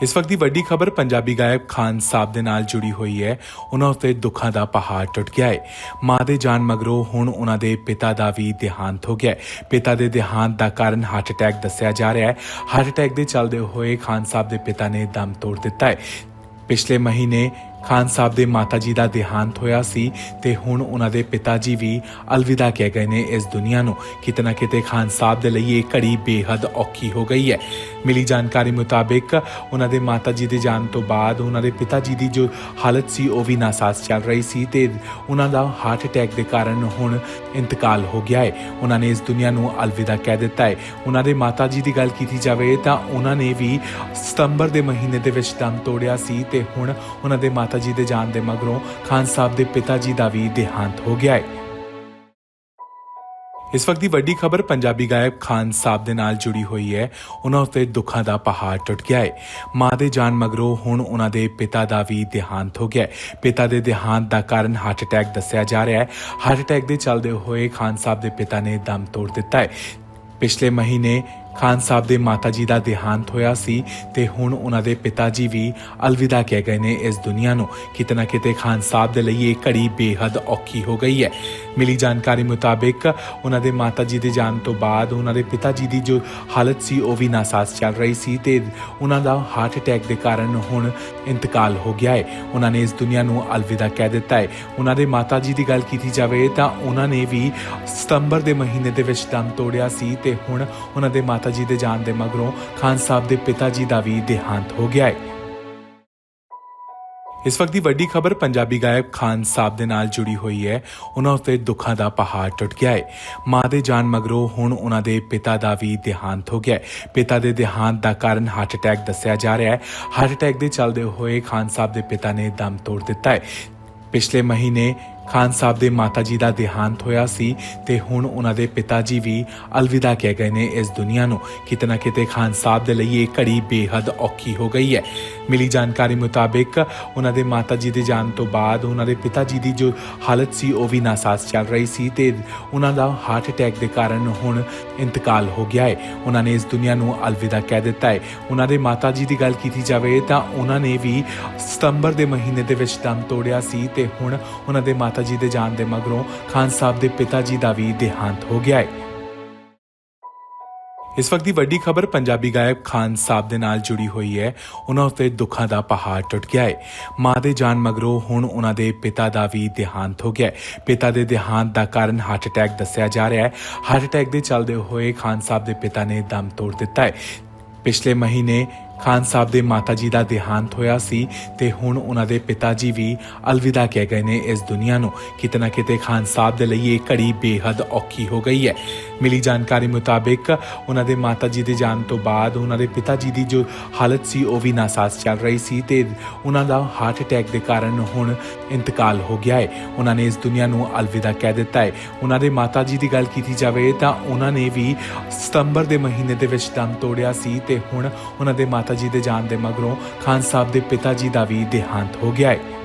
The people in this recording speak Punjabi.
ਇਸ ਵਕਤ ਦੀ ਵੱਡੀ ਖਬਰ ਪੰਜਾਬੀ ਗਾਇਕ ਖਾਨ ਸਾਹਿਬ ਦੇ ਨਾਲ ਜੁੜੀ ਹੋਈ ਹੈ। ਉਹਨਾਂ ਉੱਤੇ ਦੁੱਖਾਂ ਦਾ ਪਹਾੜ ਟੁੱਟ ਗਿਆ ਹੈ। ਮਾਂ ਦੇ ਜਾਣ ਮਗਰੋਂ ਹੁਣ ਉਹਨਾਂ ਦੇ ਪਿਤਾ ਦਾ ਵੀ ਦੇਹਾਂਤ ਹੋ ਗਿਆ ਹੈ। ਪਿਤਾ ਦੇ ਦੇਹਾਂਤ ਦਾ ਕਾਰਨ ਹਾਰਟ ਅਟੈਕ ਦੱਸਿਆ ਜਾ ਰਿਹਾ ਹੈ। ਹਾਰਟ ਅਟੈਕ ਦੇ ਚੱਲਦੇ ਹੋਏ ਖਾਨ ਸਾਹਿਬ ਦੇ ਪਿਤਾ ਨੇ ਦਮ ਤੋੜ ਦਿੱਤਾ ਹੈ। ਪਿਛਲੇ ਮਹੀਨੇ ਖਾਨ ਸਾਹਿਬ ਦੇ ਮਾਤਾ ਜੀ ਦਾ ਦੇਹਾਂਤ ਹੋਇਆ ਸੀ ਤੇ ਹੁਣ ਉਹਨਾਂ ਦੇ ਪਿਤਾ ਜੀ ਵੀ ਅਲਵਿਦਾ ਕਹਿ ਗਏ ਨੇ ਇਸ ਦੁਨੀਆ ਨੂੰ। ਕਿਤੇ ਨਾ ਕਿਤੇ ਖਾਨ ਸਾਹਿਬ ਦੇ ਲਈ ਇਹ ਘੜੀ ਬੇਹੱਦ ਔਖੀ ਹੋ ਗਈ ਹੈ। ਮਿਲੀ ਜਾਣਕਾਰੀ ਮੁਤਾਬਿਕ ਉਹਨਾਂ ਦੇ ਮਾਤਾ ਜੀ ਦੇ ਜਾਣ ਤੋਂ ਬਾਅਦ ਉਹਨਾਂ ਦੇ ਪਿਤਾ ਜੀ ਦੀ ਜੋ ਹਾਲਤ ਸੀ, ਉਹ ਵੀ ਨਾਸਾਜ਼ ਚੱਲ ਰਹੀ ਸੀ ਤੇ ਉਹਨਾਂ ਦਾ ਹਾਰਟ ਅਟੈਕ ਦੇ ਕਾਰਨ ਹੁਣ ਇੰਤਕਾਲ ਹੋ ਗਿਆ ਹੈ। ਉਹਨਾਂ ਨੇ ਇਸ ਦੁਨੀਆ ਨੂੰ ਅਲਵਿਦਾ ਕਹਿ ਦਿੱਤਾ ਹੈ। ਉਹਨਾਂ ਦੇ ਮਾਤਾ ਜੀ ਦੀ ਗੱਲ ਕੀਤੀ ਜਾਵੇ ਤਾਂ ਉਹਨਾਂ ਨੇ ਵੀ ਸਤੰਬਰ ਦੇ ਮਹੀਨੇ ਦੇ ਵਿੱਚ ਦਮ ਤੋੜਿਆ ਸੀ ਤੇ ਹੁਣ ਉਹਨਾਂ ਦੇ ਮਾਤਾ ਜੀ ਦੇ ਜਾਣ ਦੇ ਮਗਰੋਂ ਖਾਨ ਸਾਹਿਬ ਦੇ ਪਿਤਾ ਜੀ ਦਾ ਵੀ ਦੇਹਾਂਤ ਹੋ ਗਿਆ ਹੈ। ਇਸ ਵਕਤ ਦੀ ਵੱਡੀ ਖਬਰ ਪੰਜਾਬੀ ਗਾਇਕ ਖਾਨ ਸਾਹਿਬ ਦੇ ਨਾਲ ਜੁੜੀ ਹੋਈ ਹੈ। ਉਹਨਾਂ ਉੱਤੇ ਦੁੱਖਾਂ ਦਾ ਪਹਾੜ ਟੁੱਟ ਗਿਆ ਹੈ। ਮਾਂ ਦੇ ਜਾਣ ਮਗਰੋਂ ਹੁਣ ਉਹਨਾਂ ਦੇ ਪਿਤਾ ਦਾ ਵੀ ਦੇਹਾਂਤ ਹੋ ਗਿਆ ਹੈ। ਪਿਤਾ ਦੇ ਦੇਹਾਂਤ ਦਾ ਕਾਰਨ ਹਾਰਟ ਅਟੈਕ ਦੱਸਿਆ ਜਾ ਰਿਹਾ ਹੈ। ਹਾਰਟ ਅਟੈਕ ਦੇ ਚੱਲਦੇ ਹੋਏ ਖਾਨ ਸਾਹਿਬ ਦੇ ਪਿਤਾ ਨੇ ਦਮ ਤੋੜ ਦਿੱਤਾ ਹੈ। ਪਿਛਲੇ ਮਹੀਨੇ ਖਾਨ ਸਾਹਿਬ ਦੇ ਮਾਤਾ ਜੀ ਦਾ ਦੇਹਾਂਤ ਹੋਇਆ ਸੀ ਤੇ ਹੁਣ ਉਹਨਾਂ ਦੇ ਪਿਤਾ ਜੀ ਵੀ ਅਲਵਿਦਾ ਕਹਿ ਗਏ ਨੇ ਇਸ ਦੁਨੀਆ ਨੂੰ। ਕਿਤੇ ਨਾ ਕਿਤੇ ਖਾਨ ਸਾਹਿਬ ਦੇ ਲਈ ਇਹ ਘੜੀ ਬੇਹੱਦ ਔਖੀ ਹੋ ਗਈ ਹੈ। ਮਿਲੀ ਜਾਣਕਾਰੀ ਮੁਤਾਬਿਕ ਉਹਨਾਂ ਦੇ ਮਾਤਾ ਜੀ ਦੇ ਜਾਣ ਤੋਂ ਬਾਅਦ ਉਹਨਾਂ ਦੇ ਪਿਤਾ ਜੀ ਦੀ ਜੋ ਹਾਲਤ ਸੀ ਉਹ ਵੀ ਨਾਸਾਜ਼ ਚੱਲ ਰਹੀ ਸੀ ਤੇ ਉਹਨਾਂ ਦਾ ਹਾਰਟ ਅਟੈਕ ਦੇ ਕਾਰਨ ਹੁਣ ਇੰਤਕਾਲ ਹੋ ਗਿਆ ਹੈ। ਉਹਨਾਂ ਨੇ ਇਸ ਦੁਨੀਆ ਨੂੰ ਅਲਵਿਦਾ ਕਹਿ ਦਿੱਤਾ ਹੈ। ਉਹਨਾਂ ਦੇ ਮਾਤਾ ਜੀ ਦੀ ਗੱਲ ਕੀਤੀ ਜਾਵੇ ਤਾਂ ਉਹਨਾਂ ਨੇ ਵੀ ਸਤੰਬਰ ਦੇ ਮਹੀਨੇ ਦੇ ਵਿੱਚ ਦਮ ਤੋੜਿਆ ਸੀ ਤੇ ਹੁਣ ਉਹਨਾਂ ਦੇ ਮਾਤਾ ਜੀ ਦੇ ਜਾਣ ਦੇ ਮਗਰੋਂ ਖਾਨ ਸਾਹਿਬ ਦੇ ਪਿਤਾ ਜੀ ਦਾ ਵੀ ਦੇਹਾਂਤ ਹੋ ਗਿਆ ਹੈ। ਇਸ ਵਕਤ ਦੀ ਵੱਡੀ ਖਬਰ ਪੰਜਾਬੀ ਗਾਇਕ ਖਾਨ ਸਾਹਿਬ ਦੇ ਨਾਲ ਜੁੜੀ ਹੋਈ ਹੈ। ਉਹਨਾਂ ਉੱਤੇ ਦੁੱਖਾਂ ਦਾ ਪਹਾੜ ਟੁੱਟ ਗਿਆ ਹੈ। ਮਾਂ ਦੇ ਜਾਣ ਮਗਰੋਂ ਹੁਣ ਉਹਨਾਂ ਦੇ ਪਿਤਾ ਦਾ ਵੀ ਦੇਹਾਂਤ ਹੋ ਗਿਆ ਹੈ। ਪਿਤਾ ਦੇ ਦੇਹਾਂਤ ਦਾ ਕਾਰਨ ਹਾਰਟ ਅਟੈਕ ਦੱਸਿਆ ਜਾ ਰਿਹਾ ਹੈ। ਹਾਰਟ ਅਟੈਕ ਦੇ ਚੱਲਦੇ ਹੋਏ ਖਾਨ ਸਾਹਿਬ ਦੇ ਪਿਤਾ ਨੇ ਦਮ ਤੋੜ ਦਿੱਤਾ ਹੈ। ਪਿਛਲੇ ਮਹੀਨੇ ਖਾਨ ਸਾਹਿਬ ਦੇ ਮਾਤਾ ਜੀ ਦਾ ਦੇਹਾਂਤ ਹੋਇਆ ਸੀ ਤੇ ਹੁਣ ਉਹਨਾਂ ਦੇ ਪਿਤਾ ਜੀ ਵੀ ਅਲਵਿਦਾ ਕਹਿ ਗਏ ਨੇ ਇਸ ਦੁਨੀਆ ਨੂੰ, ਕਿਤੇ ਨਾ ਕਿਤੇ ਖਾਨ ਸਾਹਿਬ ਦੇ ਲਈ ਇਹ ਘੜੀ ਬੇਹੱਦ ਔਖੀ ਹੋ ਗਈ ਹੈ। ਮਿਲੀ ਜਾਣਕਾਰੀ ਮੁਤਾਬਿਕ ਉਹਨਾਂ ਦੇ ਮਾਤਾ ਜੀ ਦੇ ਜਾਣ ਤੋਂ ਬਾਅਦ ਉਹਨਾਂ ਦੇ ਪਿਤਾ ਜੀ ਦੀ ਜੋ ਹਾਲਤ ਸੀ, ਉਹ ਵੀ ਨਾਸਾਜ਼ ਚੱਲ ਰਹੀ ਸੀ ਤੇ ਉਹਨਾਂ ਦਾ ਹਾਰਟ ਅਟੈਕ ਦੇ ਕਾਰਨ ਹੁਣ ਇੰਤਕਾਲ ਹੋ ਗਿਆ ਹੈ। ਉਹਨਾਂ ਨੇ ਇਸ ਦੁਨੀਆ ਨੂੰ ਅਲਵਿਦਾ ਕਹਿ ਦਿੱਤਾ ਹੈ। ਉਹਨਾਂ ਦੇ ਮਾਤਾ ਜੀ ਦੀ ਗੱਲ ਕੀਤੀ ਜਾਵੇ ਤਾਂ ਉਹਨਾਂ ਨੇ ਵੀ ਸਤੰਬਰ ਦੇ ਮਹੀਨੇ ਦੇ ਵਿੱਚ ਦਮ ਤੋੜਿਆ ਸੀ ਤੇ ਹੁਣ ਉਹਨਾਂ ਦੇ ਮਾਤਾ ਜੀ ਦੇ ਜਾਣ ਦੇ ਮਗਰੋਂ ਖਾਨ ਸਾਹਿਬ ਦੇ ਪਿਤਾ ਜੀ ਦਾ ਵੀ ਦੇਹਾਂਤ ਹੋ ਗਿਆ ਹੈ। ਇਸ ਵਕਤ ਦੀ ਵੱਡੀ ਖਬਰ ਪੰਜਾਬੀ ਗਾਇਕ ਖਾਨ ਸਾਹਿਬ ਦੇ ਨਾਲ ਜੁੜੀ ਹੋਈ ਹੈ। ਉਹਨਾਂ ਉੱਤੇ ਦੁੱਖਾਂ ਦਾ ਪਹਾੜ ਟੁੱਟ ਗਿਆ ਹੈ। ਮਾਂ ਦੇ ਜਾਣ ਮਗਰੋਂ ਹੁਣ ਉਹਨਾਂ ਦੇ ਪਿਤਾ ਦਾ ਵੀ ਦੇਹਾਂਤ ਹੋ ਗਿਆ ਹੈ। ਪਿਤਾ ਦੇ ਦੇਹਾਂਤ ਦਾ ਕਾਰਨ ਹਾਰਟ ਅਟੈਕ ਦੱਸਿਆ ਜਾ ਰਿਹਾ ਹੈ। ਹਾਰਟ ਅਟੈਕ ਦੇ ਚੱਲਦੇ ਹੋਏ ਖਾਨ ਸਾਹਿਬ ਦੇ ਪਿਤਾ ਨੇ ਦਮ ਤੋੜ ਦਿੱਤਾ ਹੈ। ਪਿਛਲੇ ਮਹੀਨੇ ਖਾਨ ਸਾਹਿਬ ਦੇ ਮਾਤਾ ਜੀ ਦਾ ਦੇਹਾਂਤ ਹੋਇਆ ਸੀ ਤੇ ਹੁਣ ਉਹਨਾਂ ਦੇ ਪਿਤਾ ਜੀ ਵੀ ਅਲਵਿਦਾ ਕਹਿ ਗਏ ਨੇ ਇਸ ਦੁਨੀਆ ਨੂੰ। ਕਿਤੇ ਨਾ ਕਿਤੇ ਖਾਨ ਸਾਹਿਬ ਦੇ ਲਈ ਇਹ ਘੜੀ ਬੇਹੱਦ ਔਖੀ ਹੋ ਗਈ ਹੈ। ਮਿਲੀ ਜਾਣਕਾਰੀ ਮੁਤਾਬਿਕ ਉਹਨਾਂ ਦੇ ਮਾਤਾ ਜੀ ਦੇ ਜਾਣ ਤੋਂ ਬਾਅਦ ਉਹਨਾਂ ਦੇ ਪਿਤਾ ਜੀ ਦੀ ਜੋ ਹਾਲਤ ਸੀ, ਉਹ ਵੀ ਨਾਸਾਜ਼ ਚੱਲ ਰਹੀ ਸੀ ਤੇ ਉਹਨਾਂ ਦਾ ਹਾਰਟ ਅਟੈਕ ਦੇ ਕਾਰਨ ਹੁਣ ਇੰਤਕਾਲ ਹੋ ਗਿਆ ਹੈ। ਉਹਨਾਂ ਨੇ ਇਸ ਦੁਨੀਆ ਨੂੰ ਅਲਵਿਦਾ ਕਹਿ ਦਿੱਤਾ ਹੈ। ਉਹਨਾਂ ਦੇ ਮਾਤਾ ਜੀ ਦੀ ਗੱਲ ਕੀਤੀ ਜਾਵੇ ਤਾਂ ਉਹਨਾਂ ਨੇ ਵੀ ਸਤੰਬਰ ਦੇ ਮਹੀਨੇ ਦੇ ਵਿੱਚ ਦਮ ਤੋੜਿਆ ਸੀ ਤੇ ਹੁਣ ਉਹਨਾਂ ਦੇ ਮਾਤਾ ਮਾਤਾ ਜੀ ਦੇ ਜਾਣ ਦੇ ਮਗਰੋਂ ਖਾਨ ਸਾਹਿਬ ਦੇ ਪਿਤਾ ਜੀ ਦਾ ਵੀ ਦੇਹਾਂਤ ਹੋ ਗਿਆ ਹੈ।